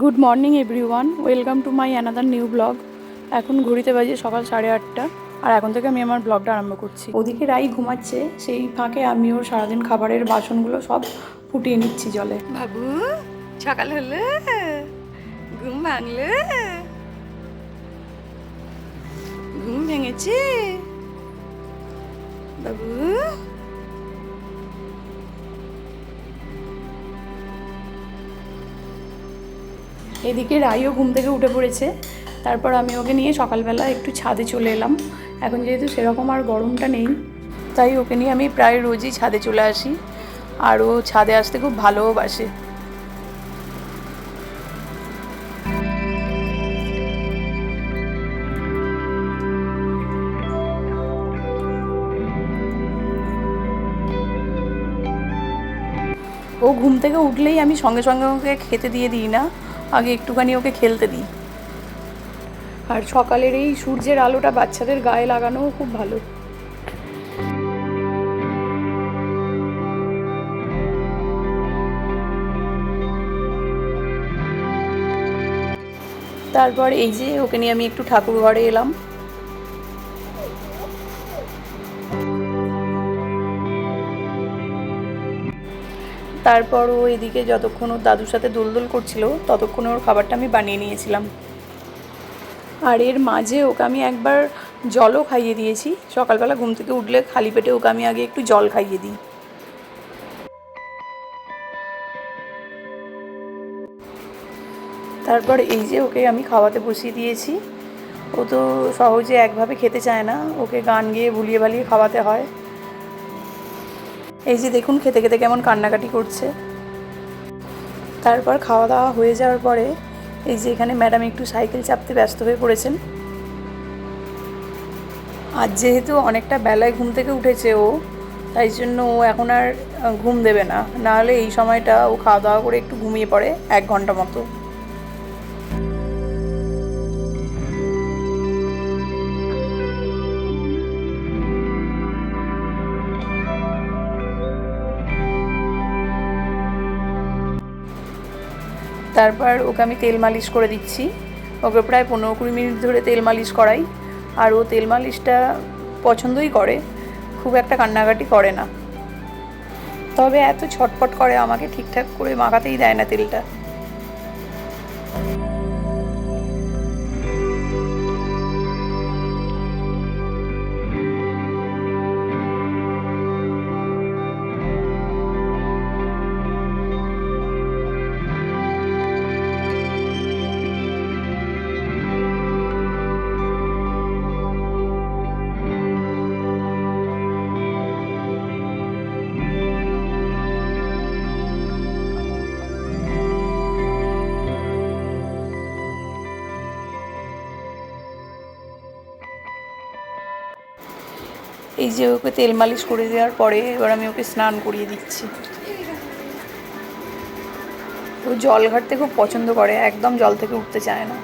Good morning everyone welcome to my another new blog এখন ঘড়িতে বাজে সকাল সাড়ে আটটা, আর এখন থেকে আমি আমার ব্লগটা আরম্ভ করছি। ওদিকে রাই ঘুমাচ্ছে, সেই ফাঁকে আমি ওর সারাদিন খাবারের বাসনগুলো সব ফুটিয়ে নিচ্ছি জলে। বাবু, সকাল হলো? ঘুম ভাঙলে? ঘুম ভেঙেছে? বাবু? এদিকে রাইও ঘুম থেকে উঠে পড়েছে। তারপর আমি ওকে নিয়ে সকালবেলা একটু ছাদে চলে এলাম। এখন যেহেতু সেরকম আর গরমটা নেই, তাই ওকে নিয়ে আমি প্রায় রোজই ছাদে চলে আসি। আর ও ছাদে আসতে খুব ভালোও বাসে। ও ঘুম থেকে উঠলেই আমি সঙ্গে সঙ্গে ওকে খেতে দিয়ে দিই না। আগে একটুখানি ওকে খেলতে দিই। আর সকালের এই সূর্যের আলোটা বাচ্চাদের গায়ে লাগানোও খুব ভালো। তারপর এই যে ওকে নিয়ে আমি একটু ঠাকুর ঘরে এলাম। তারপর ও এদিকে যতক্ষণ ওর দাদুর সাথে দোলদোল করছিল, ততক্ষণ ওর খাবারটা আমি বানিয়ে নিয়েছিলাম। আর এর মাঝে ওকে আমি একবার জলও খাইয়ে দিয়েছি। সকালবেলা ঘুম থেকে উঠলে খালি পেটে ওকে আমি আগে একটু জল খাইয়ে দিই। তারপর এই যে ওকে আমি খাওয়াতে বসিয়ে দিয়েছি। ও তো সহজে একভাবে খেতে চায় না। ওকে গান গেয়ে ভুলিয়ে ভালিয়ে খাওয়াতে হয়। এই যে দেখুন, খেতে খেতে কেমন কান্নাকাটি করছে। তারপর খাওয়া দাওয়া হয়ে যাওয়ার পরে এই যে এখানে ম্যাডাম একটু সাইকেল চাপতে ব্যস্ত হয়ে পড়েছেন। আজ যেহেতু অনেকটা বেলায় ঘুম থেকে উঠেছে ও, তাই জন্য ও এখন আর ঘুম দেবে না। নাহলে এই সময়টা ও খাওয়া দাওয়া করে একটু ঘুমিয়ে পড়ে এক ঘণ্টা মতো। তারপর ওকে আমি তেল মালিশ করে দিচ্ছি। ওকে প্রায় পনেরো কুড়ি মিনিট ধরে তেল মালিশ করাই। আর ও তেল মালিশটা পছন্দই করে, খুব একটা কান্নাকাটি করে না। তবে এত ছটপট করে আমাকে ঠিকঠাক করে মাখাতেই দেয় না তেলটা। এই যে ওকে তেল মালিশ করে দেওয়ার পরে এবার আমি ওকে স্নান করিয়ে দিচ্ছি। ও জল ঘাটতে খুব পছন্দ করে একদম জল থেকে উঠতে চায় না।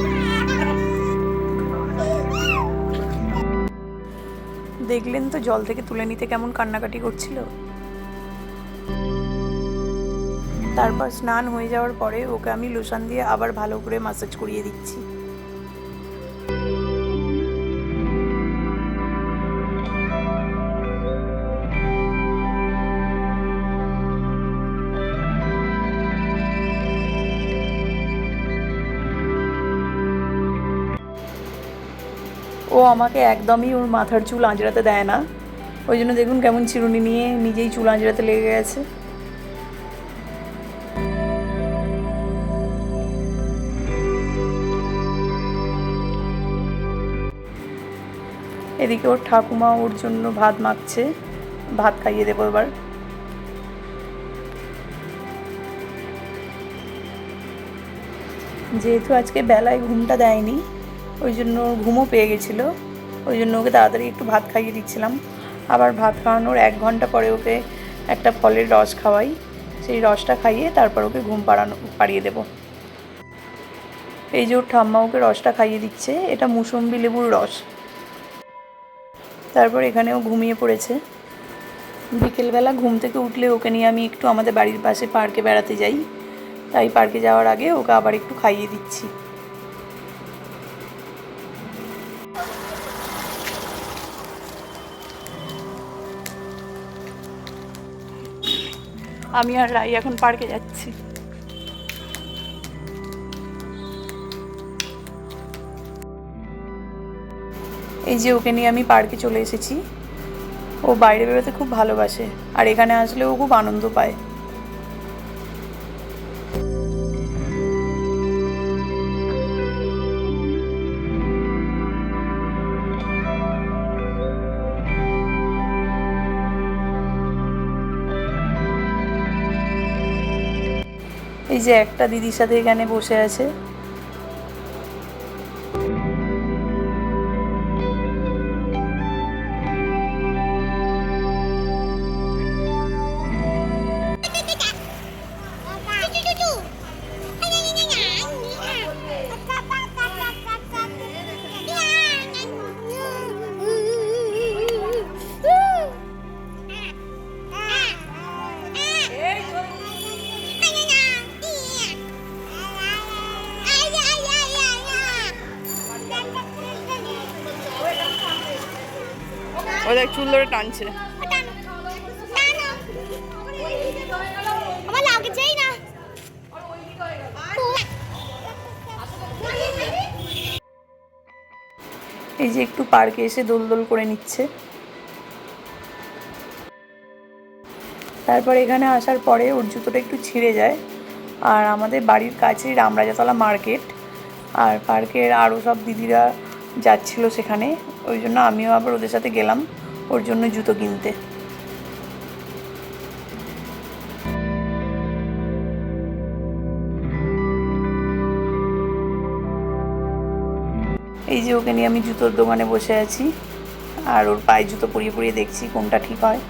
দেখলেন তো জল থেকে তুলে নিতে কেমন কান্নাকাটি করছিল? তারপর স্নান হয়ে যাওয়ার পরে ওকে আমি লোশন দিয়ে আবার ভালো করে মাসাজ করিয়ে দিচ্ছি। আমাকে একদমই ওর মাথার চুল আঁচড়াতে দেয় না। ওই জন্য দেখুন কেমন চিরুনি নিয়ে নিজেই চুল আঁচড়াতে লেগে গেছে। এদিকে ওর ঠাকুমা ওর জন্য ভাত মাখছে। ভাত খাইয়ে দেবো এবার। যেহেতু আজকে বেলায় ঘুমটা দেয়নি ওই জন্য ঘুমও পেয়ে গেছিল। ওই জন্য ওকে তাড়াতাড়ি একটু ভাত খাইয়ে দিচ্ছিলাম। আবার ভাত খাওয়ানোর এক ঘণ্টা পরে ওকে একটা ফলের রস খাওয়াই। সেই রসটা খাইয়ে তারপর ওকে ঘুম পাড়ানো, পাড়িয়ে দেবো। এই যে ওর ঠাম্মা ওকে রসটা খাইয়ে দিচ্ছে, এটা মুসম্বি লেবুর রস। তারপর এখানেও ঘুমিয়ে পড়েছে। বিকেলবেলা ঘুম থেকে উঠলে ওকে নিয়ে আমি একটু আমাদের বাড়ির পাশে পার্কে বেড়াতে যাই। তাই পার্কে যাওয়ার আগে ওকে আবার একটু খাইয়ে দিচ্ছি। আমি আর রাই এখন পার্কে যাচ্ছি। এই যে ওকে নিয়ে আমি পার্কে চলে এসেছি। ও বাইরে বেরোতে খুব ভালোবাসে, আর এখানে আসলে ও খুব আনন্দ পায়। যে একটা দিদির সাথে এখানে বসে আছে। চুল ধরে টানছে এই যে একটু পার্কে এসে দোল দোল করে নিচ্ছে। তারপর এখানে আসার পরে ওর জুতোটা একটু ছিঁড়ে যায়। আর আমাদের বাড়ির কাছেই রামরাজাতলা মার্কেট। আর পার্কের আরও সব দিদিরা যাচ্ছিল সেখানে। ওই জন্য আমিও আবার ওদের সাথে গেলাম। ওর জন্য জুতো কিনতে। এই যে ওকে নিয়ে আমি জুতোর দোকানে বসে আছি, আর ওর পায়ে জুতো পরিয়ে পরিয়ে দেখছি কোনটা ঠিক হয়।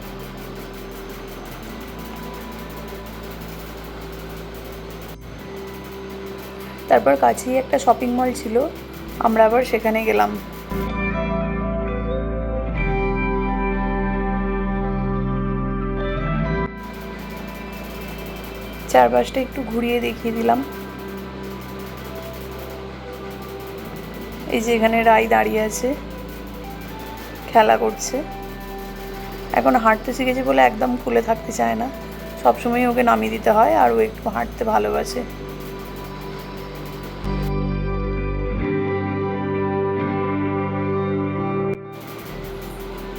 তারপর কাছেই একটা শপিং মল ছিল, আমরা আবার সেখানে গেলাম। চারপাশটা একটু ঘুরিয়ে দেখিয়ে দিলাম। এই যে এখানে রাই দাঁড়িয়ে আছে, খেলা করছে। এখন হাঁটতে শিখেছে বলে একদম খুলে থাকতে চায় না। সবসময় ওকে নামিয়ে দিতে হয় আর ও একটু হাঁটতে ভালোবাসে।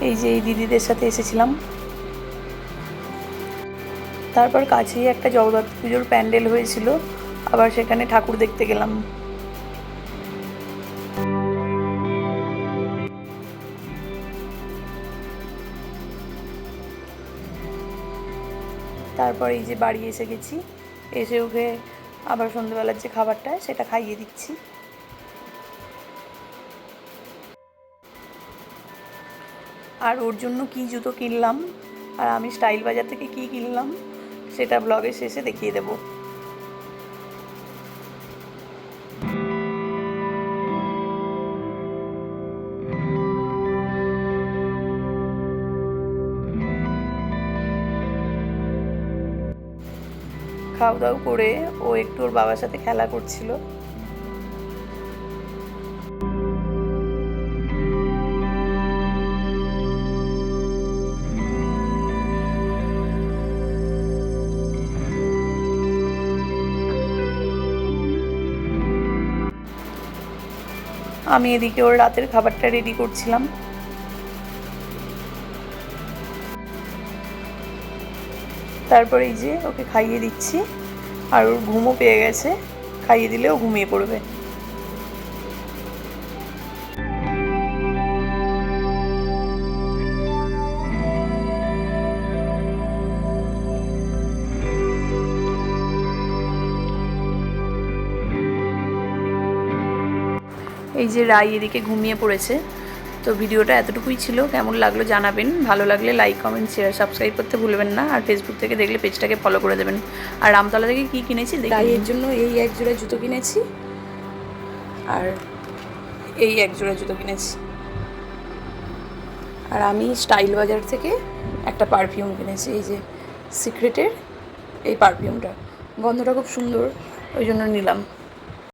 এই যে এই দিদিদের সাথে এসেছিলাম। তারপর কাছেই একটা জগদ্ধাত্রী পুজোর প্যান্ডেল হয়েছিল। আবার সেখানে ঠাকুর দেখতে গেলাম। তারপর এই যে বাড়ি এসে গেছি। এসে ওকে আবার সন্ধ্যেবেলার যে খাবারটা, সেটা খাইয়ে দিচ্ছি। আর ওর জন্য কি জুতো কিনলাম? আর আমি স্টাইল বাজার থেকে কি কিনলাম? সেটা ব্লগের শেষে দেখিয়ে দেবো। খাওয়া দাওয়া করে ও একটু ওর বাবার সাথে খেলা করছিল। আমি এদিকে ওর রাতের খাবারটা রেডি করছিলাম। তারপর এই যে ওকে খাইয়ে দিচ্ছি, আর ওর ঘুমও পেয়ে গেছে, খাইয়ে দিলে ও ঘুমিয়ে পড়বে। এই যে রাই এদিকে ঘুমিয়ে পড়েছে। তো ভিডিওটা এতটুকুই ছিল। কেমন লাগল জানাবেন। ভালো লাগলে লাইক কমেন্ট শেয়ার সাবস্ক্রাইব করতে ভুলবেন না। আর ফেসবুক থেকে দেখলে পেজটাকে ফলো করে দেবেন। আর রামতলা থেকে কি কিনেছি তাই এর জন্য এই এক জোড়া জুতো কিনেছি। আর এই এক জোড়া জুতো কিনেছি। আর আমি স্টাইল বাজার থেকে একটা পারফিউম কিনেছি। এই যে সিক্রেটের এই পারফিউমটা গন্ধটা খুব সুন্দর ওই জন্য নিলাম।